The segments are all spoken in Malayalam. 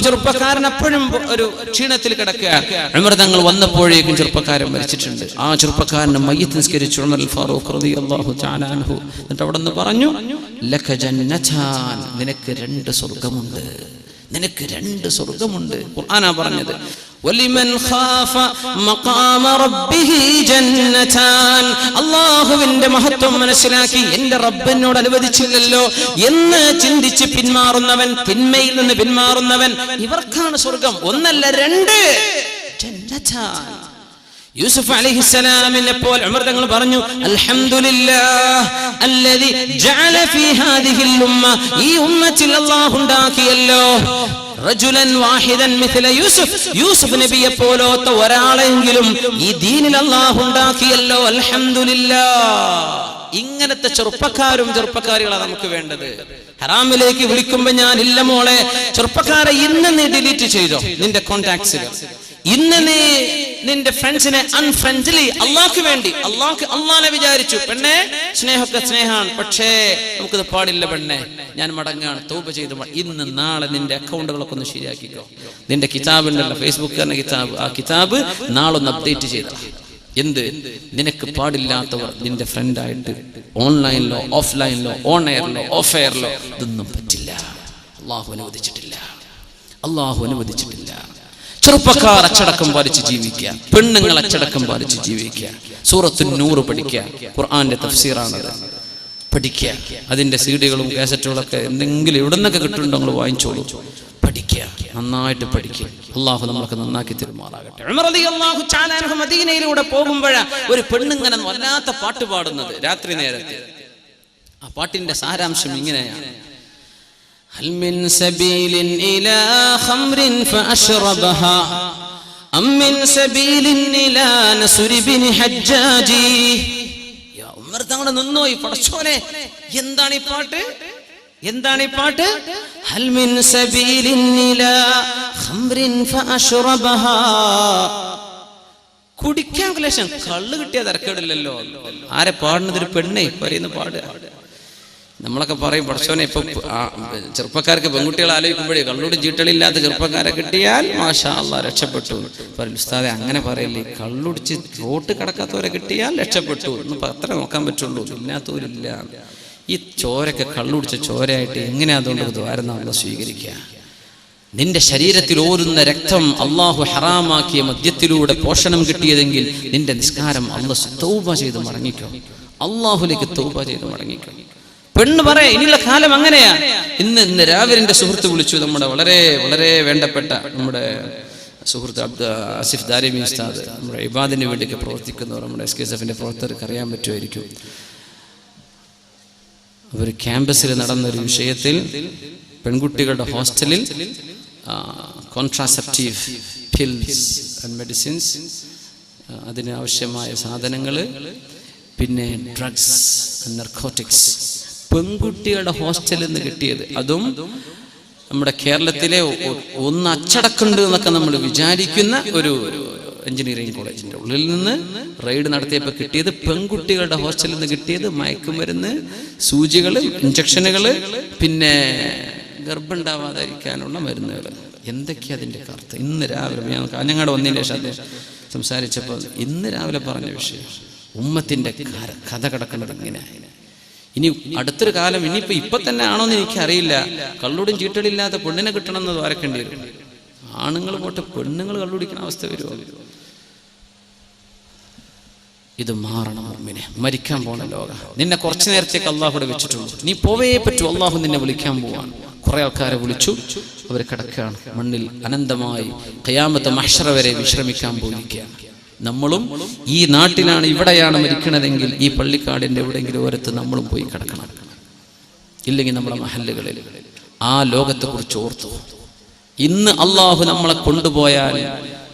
ചെറുപ്പക്കാരൻ അപ്പോഴും ഒരു ക്ഷീണത്തിൽ കിടക്കുക. ഉമർ തങ്ങൾ വന്നപ്പോഴേക്കും ചെറുപ്പക്കാരൻ മരിച്ചിട്ടുണ്ട്. ആ ചെറുപ്പക്കാരനെ മയ്യത്ത് നിസ്കരിച്ചു ഉമർ ഫാറൂഖ് എന്നിട്ട് അവിടെ നിന്ന് പറഞ്ഞു ലക ജന്നതാൻ നിനക്ക് രണ്ട് സ്വർഗമുണ്ട് നിനക്ക് രണ്ട് സ്വർഗമുണ്ട്. ഖുർആനാ പറഞ്ഞത്. വലിമൻ ഖാഫ മഖാമ റബ്ബിഹി ജന്നതാൻ അല്ലാഹുവിന്റെ മഹത്വം മനസ്സിലാക്കി എന്റെ റബ്ബിനോട് അനുവദിച്ചില്ലല്ലോ എന്ന് ചിന്തിച്ച് പിന്മാറുന്നവൻ തിന്മയിൽ നിന്ന് പിന്മാറുന്നവൻ ഇവർക്കാണ് സ്വർഗം. ഒന്നല്ല രണ്ട്. ജന്നതാൻ യൂസുഫ് അലൈഹിസ്സലാമിനെ പോലെ ഉമർ തങ്ങൾ പറഞ്ഞു അൽഹംദുലില്ലാഹി അല്ലദി ജഅല ഫീ ഹാദിഹിൽ ഉമ്മ. ഈ ഉമ്മത്തിൽ അല്ലാഹു ഉണ്ടാക്കിയല്ലോ. യൂസുഫ്. യൂസുഫ് നബിയെ പോലോത്ത ഒരാളെങ്കിലും ഈ ദീനിൽ അള്ളാഹുണ്ടാക്കിയല്ലോ അലഹമില്ല ഇങ്ങനത്തെ ചെറുപ്പക്കാരും ചെറുപ്പക്കാരികളാണ് നമുക്ക് വേണ്ടത്. ഹറാമിലേക്ക് വിളിക്കുമ്പോ ഞാൻ ഇല്ല മോളെ ചെറുപ്പക്കാരെ ഇന്ന് നീ ഡിലീറ്റ് ചെയ്തോ? നിന്റെ കോണ്ടാക്ട്സുകൾ ഇന്ന് നീ നിന്റെ ഫ്രണ്ട്സിനെ അൺഫ്രണ്ട്ലി അള്ളാഹ്ക്ക് വേണ്ടി അള്ളാഹ്ക്ക് അള്ളാനെ വിചാരിച്ചു. പെണ്ണെ സ്നേഹമൊക്കെ സ്നേഹമാണ്. പക്ഷേ നമുക്കിത് പാടില്ല പെണ്ണെ. ഞാൻ മടങ്ങാണ്. തൗബ ചെയ്ത് ഇന്ന് നാളെ നിന്റെ അക്കൗണ്ടുകളൊക്കെ ഒന്ന് ശരിയാക്കിക്കോ. നിന്റെ കിതാബ് ഉണ്ടല്ലോ ഫേസ്ബുക്ക് കിതാബ് ആ കിതാബ് നാളെ ഒന്ന് അപ്ഡേറ്റ് ചെയ്ത. എന്ത്? നിനക്ക് പാടില്ലാത്തവർ നിന്റെ ഫ്രണ്ടായിട്ട് ഓൺലൈനിലോ ഓഫ്ലൈനിലോ ഓൺ എയറിലോ ഓഫ് എയറിലോ ഇതൊന്നും പറ്റില്ല. അള്ളാഹു അനുവദിച്ചിട്ടില്ല. അള്ളാഹു അനുവദിച്ചിട്ടില്ല. ചെറുപ്പക്കാർ അച്ചടക്കം പാലിച്ച് ജീവിക്കുക. പെണ്ണുങ്ങൾ അച്ചടക്കം പാലിച്ച് ജീവിക്കുക. സൂറത്തു നൂറ് പഠിക്കുക. ഖുർആന്റെ തഫ്സീറാണത്. പഠിക്കുക. അതിന്റെ സീഡികളും കാസറ്റുകളൊക്കെ എന്തെങ്കിലും എവിടെ നിന്നൊക്കെ കിട്ടുന്നുണ്ടോ നിങ്ങൾ വാങ്ങിച്ചോളൂ. പഠിക്കുക. നന്നായിട്ട് പഠിക്കുക. അള്ളാഹു നമ്മൾക്ക് നന്നാക്കി തിരുമാറാകട്ടെ. മദീനയിലൂടെ പോകുമ്പോഴാ ഒരു പെണ്ണുങ്ങനെ വല്ലാത്ത പാട്ട് പാടുന്നത് രാത്രി നേരത്തെ. ആ പാട്ടിന്റെ സാരാംശം ഇങ്ങനെയാണ്. هل من سبيل إلى خمر فأشربها أم من سبيل إلى نسر بن حجاج യാ ഉമ്മർ തങ്ങളെ നിന്നോ ഈ പടച്ചോനെ എന്താണ് ഈ പാട്ട് എന്താണ് ഈ പാട്ട് ഹൽ മിൻ സബീലിൻ ഇലാ ഖംറിൻ ഫഅശ്റബഹാ കുടിക്കാൻ ക്ലേശം കള്ള് കിട്ടിയ തിരക്കേടില്ലല്ലോ ആരെ പാടുന്നത് ഒരു പെണ്ണേ പറയുന്ന പാടുക നമ്മളൊക്കെ പറയും പഠിച്ചോനെ ഇപ്പൊ ചെറുപ്പക്കാർക്ക് പെൺകുട്ടികൾ ആലോചിക്കുമ്പോഴേ കള്ളൂട് ചീട്ടളില്ലാത്ത ചെറുപ്പക്കാരെ കിട്ടിയാൽ മാഷാ അള്ളാ രക്ഷപ്പെട്ടു. പറയും ഉസ്താദെ അങ്ങനെ പറയില്ലേ? കള്ളുടിച്ച് റോട്ട് കിടക്കാത്തവരെ കിട്ടിയാൽ രക്ഷപ്പെട്ടു. എന്ന് അത്ര നോക്കാൻ പറ്റുള്ളൂ. ഇല്ലാത്തവരില്ല. ഈ ചോരൊക്കെ കള്ളുടിച്ച ചോരയായിട്ട് എങ്ങനെ അതുകൊണ്ട് ദ്വാരം നമ്മൾ സ്വീകരിക്കുക? നിന്റെ ശരീരത്തിൽ ഓരുന്ന രക്തം അള്ളാഹു ഹറാമാക്കിയ മദ്യത്തിലൂടെ പോഷണം കിട്ടിയതെങ്കിൽ നിന്റെ നിസ്കാരം അള്ളാഹ് തൗബ ചെയ്ത് മടങ്ങിക്കോ. അള്ളാഹുലേക്ക് തൗബ ചെയ്ത് മടങ്ങിക്കോ. പെണ്ണ് പറയാ ഇനിയുള്ള കാലം അങ്ങനെയാ. ഇന്ന് ഇന്ന് രാവിലെ സുഹൃത്ത് വിളിച്ചു നമ്മുടെ വളരെ വളരെ വേണ്ടപ്പെട്ട നമ്മുടെ സുഹൃത്ത് അബ്ദ ആസിഫ് ദാരിമി ഉസ്താദ് നമ്മുടെ ഇബാദിന് വേണ്ടിയൊക്കെ പ്രവർത്തിക്കുന്നവർ നമ്മുടെ എസ് കെ എസ് എഫിന്റെ പ്രവർത്തകർക്ക് അറിയാൻ പറ്റുമായിരിക്കും. അവർ ക്യാമ്പസിൽ നടന്നൊരു വിഷയത്തിൽ പെൺകുട്ടികളുടെ ഹോസ്റ്റലിൽ കോൺട്രാസെപ്റ്റീവ് പിൽസ് ആൻഡ് മെഡിസിൻസ് അതിന് ആവശ്യമായ സാധനങ്ങൾ പിന്നെ ഡ്രഗ്സ് നർക്കോട്ടിക്സ് പെൺകുട്ടികളുടെ ഹോസ്റ്റലിൽ നിന്ന് കിട്ടിയത്. അതും നമ്മുടെ കേരളത്തിലെ ഒന്ന് അച്ചടക്കുണ്ട് എന്നൊക്കെ നമ്മൾ വിചാരിക്കുന്ന ഒരു എഞ്ചിനീയറിംഗ് കോളേജിന്റെ ഉള്ളിൽ നിന്ന് റെയ്ഡ് നടത്തിയപ്പോൾ കിട്ടിയത് പെൺകുട്ടികളുടെ ഹോസ്റ്റലിൽ നിന്ന് കിട്ടിയത് മയക്കുമരുന്ന് സൂചികൾ ഇഞ്ചക്ഷനുകൾ പിന്നെ ഗർഭമുണ്ടാവാതിരിക്കാനുള്ള മരുന്നുകൾ. എന്തൊക്കെയാ അതിന്റെ കറുത്ത്? ഇന്ന് രാവിലെ ഞാൻ കാഞ്ഞങ്ങാട് വന്നതിന് ശേഷം അദ്ദേഹം സംസാരിച്ചപ്പോൾ ഇന്ന് രാവിലെ പറഞ്ഞ വിഷയം ഉമ്മത്തിന്റെ കഥ കിടക്കുന്നത് ഇങ്ങനെ ഇനി അടുത്തൊരു കാലം ഇനിയിപ്പോ ഇപ്പൊ തന്നെ ആണോന്ന് എനിക്കറിയില്ല. കള്ളുടും ചീട്ടലില്ലാത്ത പെണ്ണിനെ കിട്ടണം എന്ന് വരക്കേണ്ടി വരും ആണുങ്ങൾ പോട്ടെ പെണ്ണുങ്ങൾ കള്ളുടിക്കുന്ന അവസ്ഥ വരുമോ ഇത് മാറണം മുമ്പിനെ മരിക്കാൻ പോണ ലോക. നിന്നെ കുറച്ചു നേരത്തേക്ക് അള്ളാഹുടെ വെച്ചിട്ടുണ്ട്. നീ പോവേ പറ്റൂ. അള്ളാഹു നിന്നെ വിളിക്കാൻ പോവാണ്. കുറെ ആൾക്കാരെ വിളിച്ചു. അവർ കിടക്കുകയാണ്. മണ്ണിൽ അനന്തമായി കയാമത്തെ മഷറ വരെ വിശ്രമിക്കാൻ പോയിരിക്കുകയാണ്. നമ്മളും ഈ നാട്ടിലാണ് ഇവിടെയാണ് മരിക്കണതെങ്കിൽ ഈ പള്ളിക്കാടിന്റെ എവിടെയെങ്കിലും ഓരത്ത് നമ്മളും പോയി കിടക്കണം. ഇല്ലെങ്കിൽ നമ്മുടെ മഹല്ലുകളിൽ. ആ ലോകത്തെക്കുറിച്ച് ഓർത്തു. ഇന്ന് അള്ളാഹു നമ്മളെ കൊണ്ടുപോയാൽ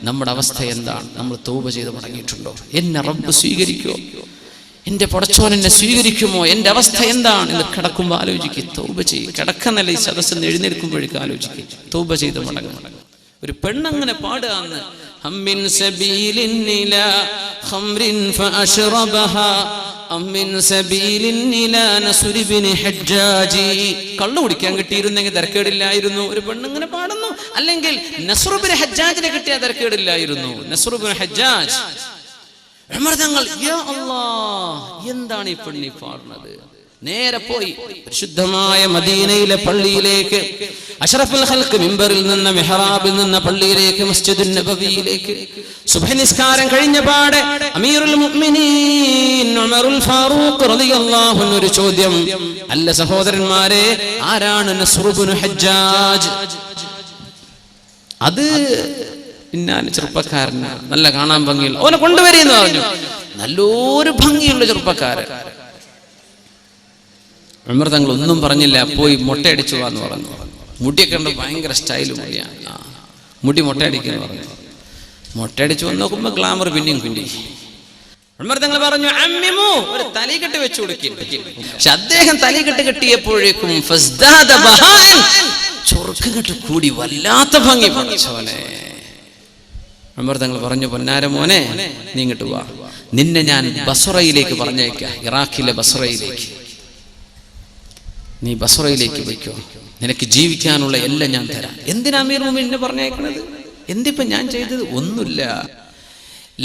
നമ്മുടെ അവസ്ഥ എന്താണ്? നമ്മൾ തൗബ ചെയ്ത് മടങ്ങിയിട്ടുണ്ടോ? എന്നെ റബ്ബ് സ്വീകരിക്കുമോ എന്റെ പടച്ചോൻ എന്നെ സ്വീകരിക്കുമോ? എന്റെ അവസ്ഥ എന്താണ്? എന്ന് കിടക്കുമ്പോൾ ആലോചിക്കുക തൗബ ചെയ്യും. കിടക്കുന്നല്ല ഈ സദസ്സിൽ നിന്ന് എഴുന്നേൽക്കുമ്പോഴേക്കും ആലോചിക്കുക തൗബ ചെയ്ത് മടങ്ങും. ഒരു പെണ്ണങ്ങനെ പാടുകയെന്ന് അമ്മിൻ സബീലിൻ ഇലാ നസ്രി ബിൻ ഹജ്ജാജി കള്ളു കുടിക്കാൻ കിട്ടിയിരുന്നെങ്കിൽ തിരക്കേടില്ലായിരുന്നു. ഒരു പെണ്ണിങ്ങനെ പാടുന്നു. അല്ലെങ്കിൽ നസ്റുബിൻ ഹജ്ജാജിനെ കിട്ടിയ തിരക്കേടില്ലായിരുന്നു. നസ്റുബിൻ ഹജ്ജാജ്. തങ്ങൾ എന്താണ് ഈ പെണ്ണി പാടുന്നത്? നേരെ പോയി പരിശുദ്ധമായ മദീനയിലെ പള്ളിയിലേക്ക്. അഷറഫുൽ ഹൽക്ക് മിമ്പറിൽ നിന്ന് മെഹറാബിൽ നിന്ന് പള്ളിയിലേക്ക് മസ്ജിദുൻ നബവിയിലേക്ക്. സുഭനിസ്കാരം കഴിഞ്ഞ പാടെ അമീറുൽ മുഅ്മിനീൻ ഉമറുൽ ഫാറൂഖ് റളിയല്ലാഹു അൻഹു ഒരു ചോദ്യം. അല്ല സഹോദരന്മാരെ ആരാണ് നസ്റുബ്നു ഹജ്ജാജ്? അത് ഇന്നാൻ ചെറുപ്പക്കാരനാണ്. നല്ല കാണാൻ ഭംഗിയുള്ള ഓനെ കൊണ്ടുവരിയെന്ന് പറഞ്ഞു. നല്ലൊരു ഭംഗിയുള്ള ചെറുപ്പക്കാരൻ. ഉമർ തങ്ങൾ ഒന്നും പറഞ്ഞില്ല പോയി മുട്ടയടിച്ചു വാന്ന് പറഞ്ഞു. മുടിയൊക്കെ ഉണ്ട് ഭയങ്കര സ്റ്റൈൽ മുടിയാണ് മുടി മുട്ടയടിക്കുന്നു പറഞ്ഞു. മുട്ടയടിച്ചു വന്ന് നോക്കുമ്പോ ഗ്ലാമർ പിന്നെയും കുഞ്ഞി ഉമർ തങ്ങൾ പറഞ്ഞു അമ്മിമു ഒരു തലക്കെട്ട് വെച്ചു കൊടുക്കും പക്ഷെ അദ്ദേഹം തലക്കെട്ട് കെട്ടിയപ്പോഴേക്കും ഫസ്ദാദ ബഹാൻ. ചൊറുക്ക് കെട്ട് കൂടി വല്ലാത്ത ഭംഗി പറഞ്ഞോനെ ഉമർ തങ്ങൾ പറഞ്ഞു പൊന്നാര മോനെ നീ ഇങ്ങോട്ട് വാ. നിന്നെ ഞാൻ ബസറയിലേക്ക് പറഞ്ഞേക്കാം ഇറാഖിലെ ബസറയിലേക്ക്. നീ ബസറയിലേക്ക് വയ്ക്കോ നിനക്ക് ജീവിക്കാനുള്ള എല്ലാം ഞാൻ തരാം എന്തിനാ അമീർ മുമിനെ പറഞ്ഞേക്കണത് എന്തിപ്പോ ഞാൻ ചെയ്തത് ഒന്നുമില്ല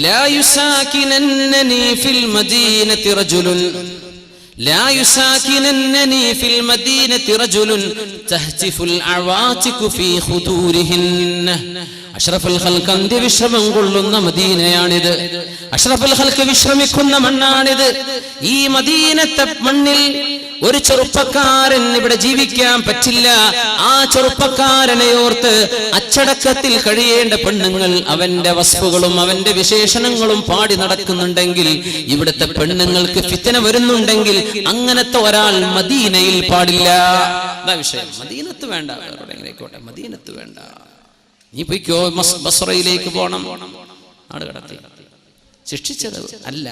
لا يساكننني في المدينة رجل لا يساكننني في المدينة رجل تهتف العواتق في خدورهن അഷ്റഫുൽ ഹൽക്ക് അന്ത്യവിശ്രമം കൊള്ളുന്ന മദീനയാണിത്. അഷ്റഫുൽ ഹൽക്ക് വിശ്രമിക്കുന്ന മണ്ണാണിത്. ഈ മദീനത്തെ മണ്ണിൽ ഒരു ചെറുപ്പക്കാരൻ ഇവിടെ ജീവിക്കാൻ പറ്റില്ല. ആ ചെറുപ്പക്കാരനെ ഓർത്ത് അച്ചടക്കത്തിൽ കഴിയേണ്ട പെണ്ണുങ്ങൾ അവന്റെ വസ്തുക്കളും അവന്റെ വിശേഷണങ്ങളും പാടി നടക്കുന്നുണ്ടെങ്കിൽ ഇവിടുത്തെ പെണ്ണുങ്ങൾക്ക് ഫിത്തന വരുന്നുണ്ടെങ്കിൽ അങ്ങനത്തെ ഒരാൾ മദീനയിൽ പാടില്ല. വിഷയം. മദീനത്ത് വേണ്ട വേറെ ആയിക്കോട്ടെ മദീനത്ത് വേണ്ട നീ പോയിക്കോ ബസ്രയിലേക്ക് പോകണം നാട് കടത്തി. ശിക്ഷിച്ചത് അല്ല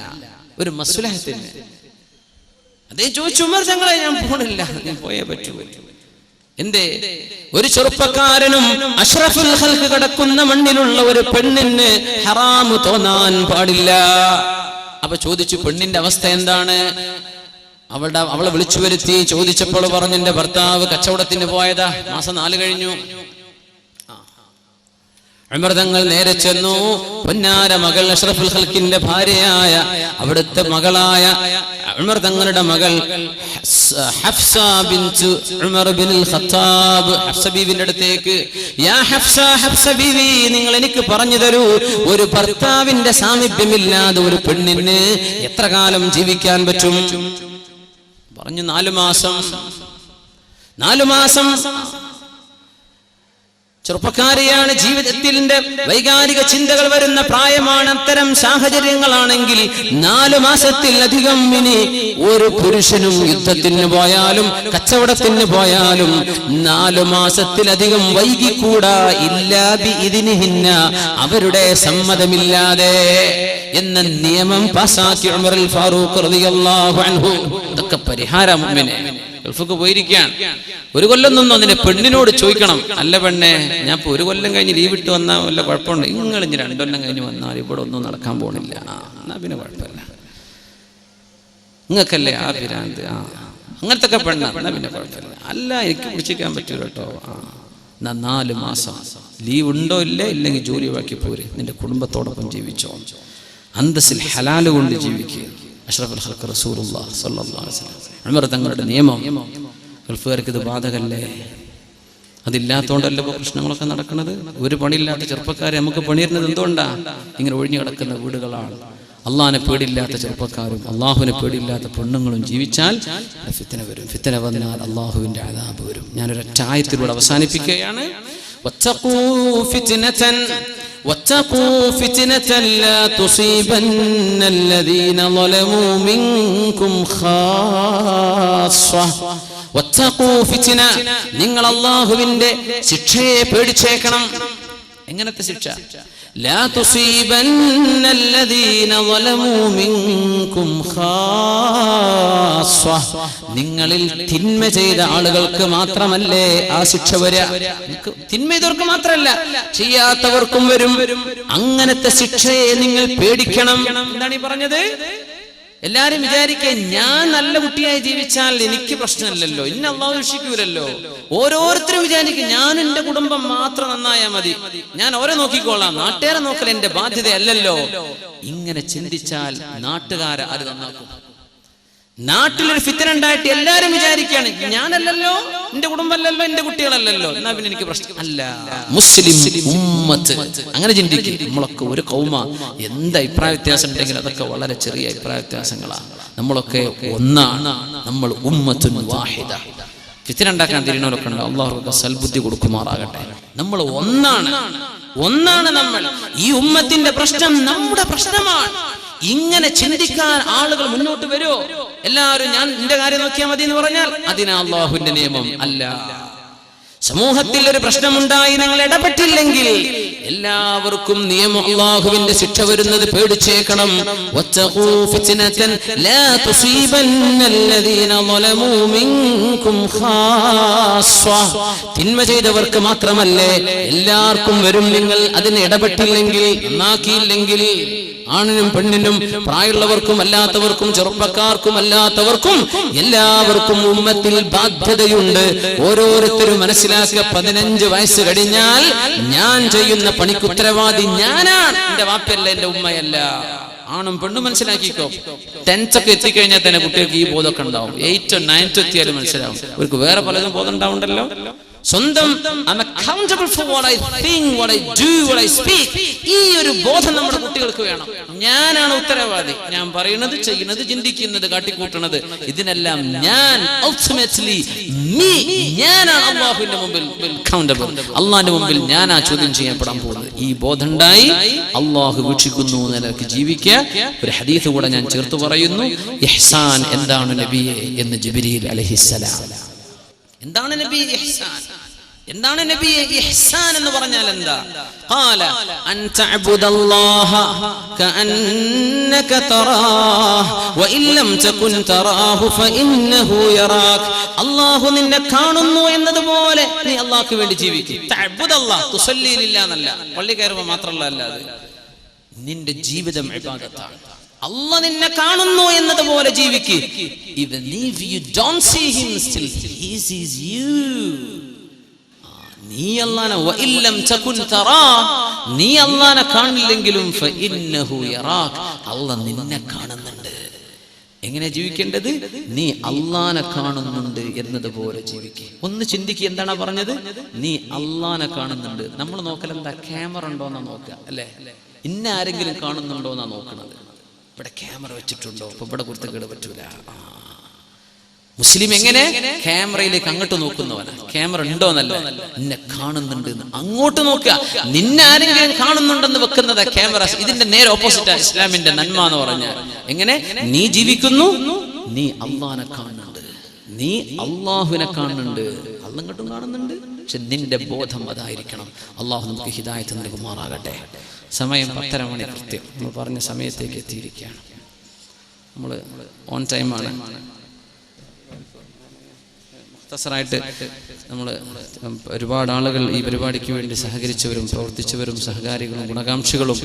ഒരു മസുലഹത്തിന്. അതേ ചോദിച്ചു ഉമർ ഞാൻ പോണില്ല ഞാൻ പോയേ പറ്റൂ. എന്തേ? ഒരു ചെറുപ്പക്കാരനും അഷ്റഫുൽ ഹൽക്ക് കിടക്കുന്ന മണ്ണിലുള്ള ഒരു പെണ്ണിന് ഹറാമു തോന്നാൻ പാടില്ല. അപ്പൊ ചോദിച്ചു പെണ്ണിന്റെ അവസ്ഥ എന്താണ്? അവളുടെ അവളെ വിളിച്ചു വരുത്തി ചോദിച്ചപ്പോൾ പറഞ്ഞു എന്റെ ഭർത്താവ് കച്ചവടത്തിന് പോയതാ മാസം നാല് കഴിഞ്ഞു. അമൃതങ്ങൾ നേരെ ചെന്നു. പൊന്നാര മകൾ അഷ്റഫുൽ ഹൽക്കിന്റെ ഭാര്യയായ അവിടുത്തെ മകളായ ഉമർ തങ്ങളുടെ മകൾ ഹഫ്സ ഉമർ ഖത്താബ്. അടുത്തേക്ക് യാ ഹഫ്സ നിങ്ങൾ എനിക്ക് പറഞ്ഞു തരൂ. ഒരു ഭർത്താവിന്റെ സാമീപ്യമില്ലാതെ ഒരു പെണ്ണിന് എത്ര കാലം ജീവിക്കാൻ പറ്റും? പറഞ്ഞു നാലു മാസം. നാലു മാസം ചെറുപ്പക്കാരിയാണ് ജീവിതത്തിന്റെ വൈകാരിക ചിന്തകൾ വരുന്ന പ്രായമാണ് അത്തരം സാഹചര്യങ്ങളാണെങ്കിൽ നാലു മാസത്തിൽ അധികം ഇനി ഒരു പുരുഷനും യുദ്ധത്തിന് പോയാലും കച്ചവടത്തിന് പോയാലും നാലു മാസത്തിലധികം വൈകിക്കൂടാ. ഇല്ലാബി ഇതിന് ഹിന്ന അവരുടെ സമ്മതമില്ലാതെ എന്ന നിയമം പാസാക്കി ഫാറൂഖ് ഇതൊക്കെ പരിഹാരം ഗൾഫൊക്കെ പോയിരിക്കുകയാണ്. ഒരു കൊല്ലം നിന്നും നിന്റെ പെണ്ണിനോട് ചോദിക്കണം അല്ല പെണ്ണെ ഞാൻ ഇപ്പൊ ഒരു കൊല്ലം കഴിഞ്ഞ് ലീവ് ഇട്ട് വന്നാൽ വല്ല കുഴപ്പമുണ്ട്? നിങ്ങൾ ഇനി രണ്ടു കൊല്ലം കഴിഞ്ഞ് വന്നാൽ ഇവിടെ ഒന്നും നടക്കാൻ പോണില്ല. എന്നാ പിന്നെ കുഴപ്പമില്ല. നിങ്ങൾക്കല്ലേ ആ പിരാന്ത്? ആ അങ്ങനത്തെ ഒക്കെ പെണ്ണ എന്നാ പിന്നെ കുഴപ്പമില്ല. അല്ല എനിക്ക് പിടിച്ചിരിക്കാൻ പറ്റൂല കേട്ടോ ആ എന്നാ നാല് മാസം ലീവ് ഉണ്ടോ ഇല്ലേ? ഇല്ലെങ്കിൽ ജോലി വാക്കി പോരെ. നിന്റെ കുടുംബത്തോടൊപ്പം ജീവിച്ചോ. അന്തസ്സിൽ ഹലാലുകൊണ്ട് ജീവിക്കുക അഷ്റഫുൽ ഹർക്ക് റസൂലുള്ളാഹി സ്വല്ലല്ലാഹു അലൈഹി വസല്ലം. ഉമർ തങ്ങളുടെ നിയമം. ഗൾഫുകാർക്ക് ഇത് ബാധകല്ലേ? അതില്ലാത്തതുകൊണ്ടല്ല ഇപ്പോൾ പ്രശ്നങ്ങളൊക്കെ നടക്കുന്നത് ഒരു പണിയില്ലാത്ത ചെറുപ്പക്കാരെ നമുക്ക് പണിയിരുന്നത് എന്തുകൊണ്ടാ? ഇങ്ങനെ ഒഴിഞ്ഞു കിടക്കുന്ന വീടുകളാണ്. അള്ളാഹിനെ പേടിയില്ലാത്ത ചെറുപ്പക്കാരും അള്ളാഹുവിനെ പേടിയില്ലാത്ത പെണ്ണുങ്ങളും ജീവിച്ചാൽ ഫിത്തന വരും. ഫിത്തന വന്നാൽ അള്ളാഹുവിന്റെ അതാപ് വരും. ഞാനൊരു ആയത്തിലൂടെ അവസാനിപ്പിക്കുകയാണ്. واتقوا فتنة واتقوا فتنة لا تصيبن الذين ظلموا منكم خاصة واتقوا فتنة നിങ്ങൾ അള്ളാഹുവിന്റെ ശിക്ഷയെ പേടിച്ചേക്കണം എങ്ങനത്തെ ശിക്ഷ? ലാ നിങ്ങളിൽ തിന്മ ചെയ്ത ആളുകൾക്ക് മാത്രമല്ലേ ആ ശിക്ഷ വരിക തിന്മ ചെയ്തവർക്ക് മാത്രമല്ല ചെയ്യാത്തവർക്കും വരും. അങ്ങനത്തെ ശിക്ഷയെ നിങ്ങൾ പേടിക്കണം. എന്താണ് ഈ പറഞ്ഞത്? എല്ലാരും വിചാരിക്കുക ഞാൻ നല്ല കുട്ടിയായി ജീവിച്ചാൽ എനിക്ക് പ്രശ്നമില്ലല്ലോ ഇന്ന അള്ളാഹു രക്ഷിക്കൂലല്ലോ. ഓരോരുത്തരും വിചാരിക്കും ഞാൻ എന്റെ കുടുംബം മാത്രം നന്നായാൽ മതി. ഞാൻ ഓരോ നോക്കിക്കോളാം നാട്ടുകാരെ നോക്കൽ എന്റെ ബാധ്യതയല്ലല്ലോ. ഇങ്ങനെ ചിന്തിച്ചാൽ നാട്ടുകാരെ അത് നന്നാക്കും. നാട്ടിലൊരു ഫിത്തന ഉണ്ടായിട്ട് എല്ലാരും വിചാരിക്കുകയാണ് ഞാനല്ലല്ലോ എന്റെ കുടുംബമല്ലല്ലോ എന്റെ കുട്ടികളല്ലല്ലോ. എന്നാ പിന്നെ എനിക്ക് പ്രശ്നം. അല്ല മുസ്ലിം ഉമ്മത്ത്. അങ്ങനെ ചിന്തിക്കും. നമ്മളൊക്കെ ഒരു കൗമ. എന്ത് അഭിപ്രായ വ്യത്യാസം ഉണ്ടെങ്കിൽ അതൊക്കെ വളരെ ചെറിയ അഭിപ്രായ വ്യത്യാസങ്ങളാണ് നമ്മളൊക്കെ ഒന്നാണ്. നമ്മൾ ഉമ്മത്തുൻ വാഹിദ. ഫിത്തന ഉണ്ടാക്കാൻ തിരിഞ്ഞവരൊക്കെ ഉണ്ട്. അള്ളാഹുക്ക് സൽബുദ്ധി കൊടുക്കുമാറാകട്ടെ. നമ്മൾ ഒന്നാണ്. ഒന്നാണ് നമ്മൾ. ഈ ഉമ്മത്തിന്റെ പ്രശ്നം നമ്മുടെ പ്രശ്നമാണ്. ഇങ്ങനെ ചിന്തിക്കാൻ ആളുകൾ മുന്നോട്ട് വരുമോ? എല്ലാവരും ഞാൻ എന്റെ കാര്യം നോക്കിയാൽ മതി എന്ന് പറഞ്ഞാൽ അതിനാ അള്ളാഹുവിന്റെ നിയമം. അല്ല. സമൂഹത്തിൽ ഒരു പ്രശ്നമുണ്ടായി നിങ്ങൾ ഇടപെട്ടില്ലെങ്കിൽ എല്ലാവർക്കും നിയമം അള്ളാഹുവിന്റെ ശിക്ഷ വരുന്നത് പേടിച്ചേക്കണം. തിന്മ ചെയ്തവർക്ക് മാത്രമല്ലേ എല്ലാവർക്കും വരും നിങ്ങൾ അതിന് ഇടപെട്ടില്ലെങ്കിൽ നന്നാക്കിയില്ലെങ്കിൽ. ആണിനും പെണ്ണിനും പ്രായമുള്ളവർക്കും അല്ലാത്തവർക്കും ചെറുപ്പക്കാർക്കും അല്ലാത്തവർക്കും എല്ലാവർക്കും ഉമ്മത്തിൽ ബാധ്യതയുണ്ട്. ഓരോരുത്തരും മനസ്സിലാക്കുക പതിനഞ്ച് വയസ്സ് കഴിഞ്ഞാൽ ഞാൻ ചെയ്യുന്ന പണിക്ക് ഉത്തരവാദി ഞാനാണ്. എന്റെ വാപ്പയല്ല എന്റെ ഉമ്മയല്ല. ആണും പെണ്ണും മനസ്സിലാക്കിക്കോ. ടെൻത്ത് ഒക്കെ എത്തിക്കഴിഞ്ഞാൽ തന്നെ കുട്ടികൾക്ക് ഈ ബോധമൊക്കെ ഉണ്ടാവും. എയ്റ്റോ നയൻത്തോ എത്തിയാലും മനസ്സിലാവും. അവർക്ക് വേറെ പലതും ബോധം ഉണ്ടാവുണ്ടല്ലോ സ്വന്തം accountable for what I think, what I do, what I speak. ഈ ഒരു ബോധം നമ്മുടെ കുട്ടികൾക്ക് വേണം. ഞാനാണ് ഉത്തരവാദി. ഞാൻ പറയുന്നത് ചെയ്യുന്നത് ചിന്തിക്കുന്നത് കാട്ടിക്കൂട്ടുന്നത്. ഇതിനെല്ലാം ഞാൻ ultimately me ഞാനാണ് അല്ലാഹുവിന്റെ മുമ്പിൽ അക്കൗണ്ടബിൾ അള്ളാഹിന്റെ മുമ്പിൽ ഞാനാ ചോദ്യം ചെയ്യപ്പെടാൻ പോകുന്നത്. ഈ ബോധമുണ്ടായി അള്ളാഹു വീക്ഷിക്കുന്നു എന്ന നിലയ്ക്ക് ജീവിക്കുക ഒരു ഹദീസ് കൂടെ ഞാൻ ചേർത്ത് പറയുന്നു. ഇഹ്സാൻ എന്താണ് നബിയെ എന്ന് ജിബ്രീൽ അലഹിസ്സലാം. എന്താണ് നബി ഇഹ്സാൻ? എന്താണ് നബി ഇഹ്സാൻ എന്ന് പറഞ്ഞാൽ എന്താ? ഖാല അൻ തഅബുദല്ലാഹ കഅന്നക തറാഹ് വഇൻ ലം തകുൻ തറാഹു ഫഇന്നഹു യറാക്. അല്ലാഹു നിന്നെ കാണുന്നു എന്നതുപോലെ നീ അല്ലാഹ്ക്ക് വേണ്ടി ജീവിക്കും. തഅബുദല്ലാഹ് തുസല്ലി ലില്ലാഹ് എന്നല്ല പള്ളി കയറുമ്പോൾ മാത്രമല്ല അല്ലാതെ. നിന്റെ ജീവിതം ഇബാദത്താണ്. അല്ല നിന്നെ കാണുന്നു എന്നതുപോലെ ജീവിക്ക്. നീ അല്ലാനെ നീ അല്ലാനെ കാണില്ലെങ്കിലും അല്ല നിന്നെ കാണുന്നുണ്ട്. എങ്ങനെ ജീവിക്കേണ്ടത്? നീ അള്ളാനെ കാണുന്നുണ്ട് എന്നതുപോലെ ജീവിക്കുക ഒന്ന് ചിന്തിക്കുക എന്താണ് പറഞ്ഞത്? നീ അള്ളാനെ കാണുന്നുണ്ട്. നമ്മൾ നോക്കൽ എന്താ ക്യാമറ ഉണ്ടോന്നാ നോക്കുക അല്ലേ? ഇന്ന ആരെങ്കിലും കാണുന്നുണ്ടോ എന്നാ നോക്കണത്. ഇവിടെ ക്യാമറ വെച്ചിട്ടുണ്ടോ? അപ്പൊ ഇവിടെ കേട് പറ്റൂല. മുസ്ലിം എങ്ങനെ? ക്യാമറയിലേക്ക് അങ്ങോട്ട് നോക്കുന്നവനാ. ക്യാമറ ഉണ്ടോ എന്നല്ല നിന്നെ കാണുന്നുണ്ട് അങ്ങോട്ട് നോക്കുക. നിന്നെ ആരെങ്കിലും കാണുന്നുണ്ടെന്ന് വെക്കുന്നത് ക്യാമറ. ഇതിന്റെ നേരെ ഓപ്പോസിറ്റാ ഇസ്ലാമിന്റെ നന്മ എന്ന് പറഞ്ഞാൽ. എങ്ങനെ? നീ ജീവിക്കുന്നു നീ അള്ളാനെ കാണുന്നുണ്ട്. നീ അള്ളാഹുവിനെ കാണുന്നുണ്ട്. അള്ളങ്ങോട്ടും കാണുന്നുണ്ട്. പക്ഷെ നിന്റെ ബോധം അതായിരിക്കണം. അള്ളാഹു നമുക്ക് ഹിദായത്ത് നൽകുമാറാകട്ടെ. സമയം പത്തര മണി കൃത്യം. നമ്മൾ പറഞ്ഞ സമയത്തേക്ക് എത്തിയിരിക്കുകയാണ്. നമ്മൾ ഓൺ ടൈമാണ് മുഖ്തസറായിട്ട് നമ്മൾ ഒരുപാട് ആളുകൾ ഈ പരിപാടിക്ക് വേണ്ടി സഹകരിച്ചവരും പ്രവർത്തിച്ചവരും സഹകാരികളും ഗുണകാംക്ഷികളും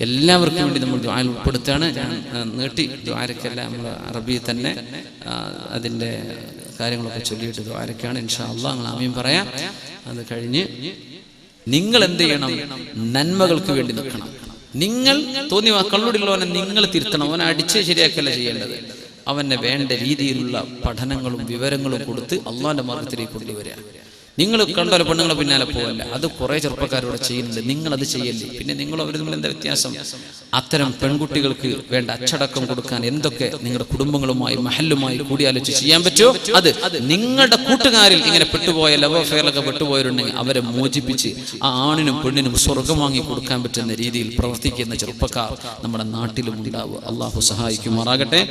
എല്ലാവർക്കും വേണ്ടി നമ്മൾ ദ്വാൽ ഉൾപ്പെടുത്തുകയാണ്. ഞാൻ നീട്ടി ആരൊക്കെയല്ല നമ്മൾ അറബി തന്നെ അതിന്റെ കാര്യങ്ങളൊക്കെ ചൊല്ലിയിട്ട് ദ്വാരക്കാണ്. ഇൻഷാ അള്ളാഹ് നമ്മൾ ആമയും പറയാം. അത് കഴിഞ്ഞ് നിങ്ങൾ എന്ത് ചെയ്യണം? നന്മകൾക്ക് വേണ്ടി നിൽക്കണം. നിങ്ങൾ തോന്നി കള്ളുടിലുള്ളവനെ നിങ്ങൾ തിരുത്തണം. അവനെ അടിച്ച് ശരിയാക്കല്ല ചെയ്യേണ്ടത്? അവനെ വേണ്ട രീതിയിലുള്ള പഠനങ്ങളും വിവരങ്ങളും കൊടുത്ത് അള്ളാന്റെ മാർഗത്തിലേക്ക് കൊണ്ടുവരിക. നിങ്ങൾ കണ്ടാൽ പെണ്ണുങ്ങളെ പിന്നാലെ പോകല്ല അത് കുറെ ചെറുപ്പക്കാരോട് ചെയ്യുന്നുണ്ട്. നിങ്ങൾ അത് ചെയ്യല്ലേ? പിന്നെ നിങ്ങൾ അവർ തമ്മിൽ എന്താ വ്യത്യാസം? അത്തരം പെൺകുട്ടികൾക്ക് വേണ്ട അച്ചടക്കം കൊടുക്കാൻ എന്തൊക്കെ നിങ്ങളുടെ കുടുംബങ്ങളുമായി മഹലുമായി കൂടിയാലോചിച്ച് ചെയ്യാൻ പറ്റുമോ? അത് നിങ്ങളുടെ കൂട്ടുകാരിൽ ഇങ്ങനെ പെട്ടുപോയ ലവ് അഫെയറിലൊക്കെ പെട്ടുപോയവരുണ്ടെങ്കിൽ അവരെ മോചിപ്പിച്ച് ആ ആണിനും പെണ്ണിനും സ്വർഗം വാങ്ങി കൊടുക്കാൻ പറ്റുന്ന രീതിയിൽ പ്രവർത്തിക്കുന്ന ചെറുപ്പക്കാർ നമ്മുടെ നാട്ടിലും ഉണ്ടാവുക അള്ളാഹു സഹായിക്കുമാറാകട്ടെ.